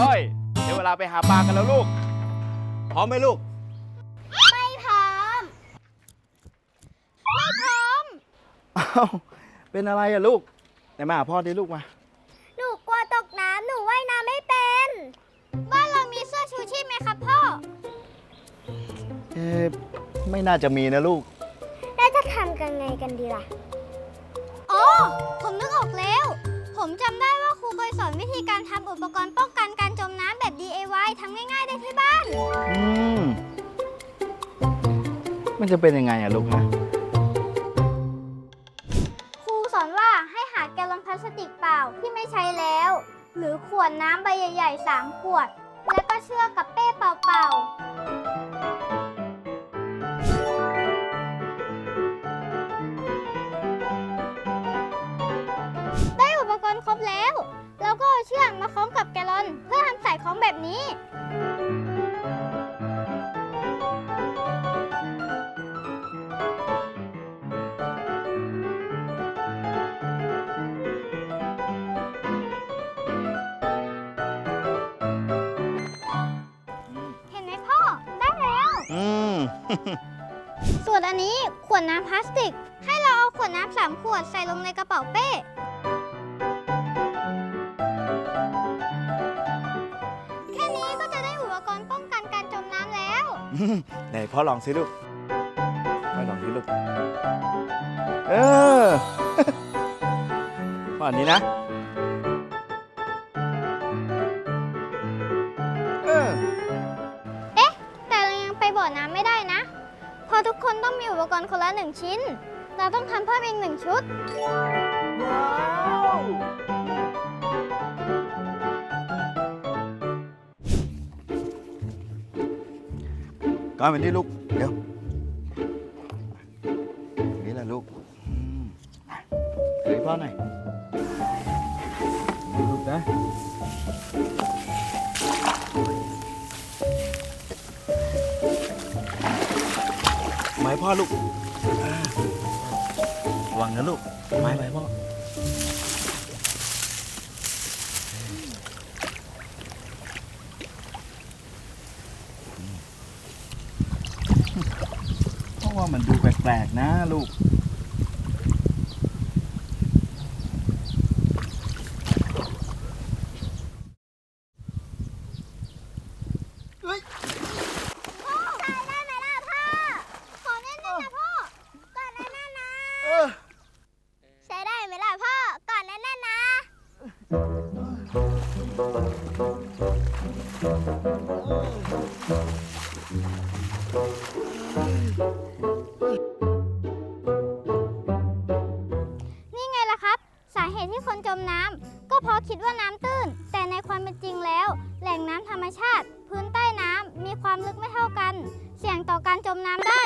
ก้อยเดี๋ยวเวลาไปหาปลากันแล้วลูก พร้อมไหมลูก ไม่พร้อม ไม่พร้อม อ้าวเป็นอะไรอะลูกไหนมาหาพ่อดิลูกมา หนูกลัวตกน้ำ หนูว่ายน้ำไม่เป็น บ้านเรามีเสื้อชูชีพไหมครับพ่อ เอ๊ะไม่น่าจะมีนะลูก แล้วจะทำกันไงกันดีล่ะ อ๋อ ผมนึกออกแล้ว ผมจำได้ว่าค รูเคยสอนวิธีการทำอุปกรณ์ป้องกันการจมน้ำแบบ DIY ทำง่ายๆได้ที่บ้าน อืม มันจะเป็นยังไงอะลูกนะ ครูสอนว่าให้หาแกลลอนพลาสติกเปล่าที่ไม่ใช้แล้ว หรือขวดน้ำใบใหญ่ๆ 3 ขวด แล้วก็เชือกกับเป้เปล่าๆ อทำสายคล้องแบบนี้ เห็นไหมพ่อ ได้แล้ว อืม ส่วนอันนี้ขวดน้ำพลาสติก ให้เราเอาขวดน้ำสามขวดใส่ลงในกระเป๋าเป้ จะได้อุปกรณ์ป้องกันการจมน้ำแล้ว ไหนพ่อลองสิลูกพ่อลองสิลูก เออพ่ออันนี้นะ เออแต่เรายังไปบ่อน้ำไม่ได้นะ เพราะทุกคนต้องมีอุปกรณ์คนละหนึ่งชิ้น เราต้องทำเพิ่มอีกหนึ่งชุด ก้อยมานี่ลูก เดี๋ยวนี่แหละลูกอืมเฮ้ยพ่อหน่อยนี่ลูกนะไม้พ่อลูกอ่าระวังนะลูก ไม้ไม้พ่อ เพราะ ว่ามันดูแปลกๆนะลูกพ่อใช้ได้ไหมล่ะพ่อขอแน่นๆนะพ่อก่อนแน่นๆนะใช้ ความเป็นจริงแล้ว แหล่งน้ำธรรมชาติ พื้นใต้น้ำมีความลึกไม่เท่ากัน เสี่ยงต่อการจมน้ำได้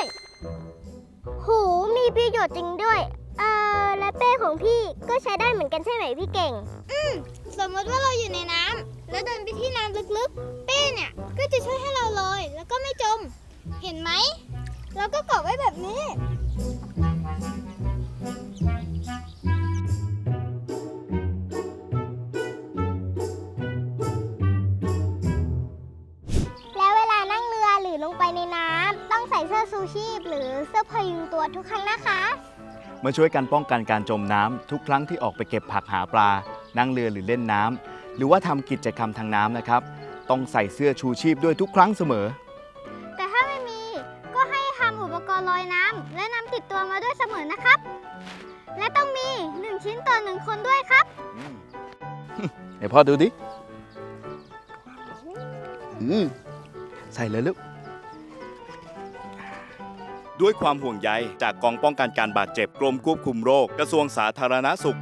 หูมีประโยชน์จริงด้วย เออและเป้ของพี่ก็ใช้ได้เหมือนกันใช่ไหมพี่เก่ง อืมสมมติว่าเราอยู่ในน้ำแล้วเดินไปที่น้ำลึกๆ เป้เนี่ยก็จะช่วยให้เราลอยแล้วก็ไม่จม เห็นไหมแล้วก็เกาะไว้แบบนี้ ชูชีพ หรือเสื้อพยุงตัวทุกครั้งนะคะ มาช่วยกันป้องกันการจมน้ำทุกครั้งที่ออกไปเก็บผักหาปลา นั่งเรือหรือเล่นน้ำหรือว่าทำกิจกรรมทางน้ำนะครับ ต้องใส่เสื้อชูชีพด้วยทุกครั้งเสมอ แต่ถ้าไม่มีก็ให้ทำอุปกรณ์ลอยน้ำและนำติดตัวมาด้วยเสมอนะครับ และต้องมี 1 ชิ้นต่อ 1 คนด้วยครับ เดี๋ยวพ่อดูดิอืมใส่เลยลูก ด้วยความห่วงใยจากกองป้องกันการบาดเจ็บกรมควบคุมโรคกระทรวงสาธารณสุข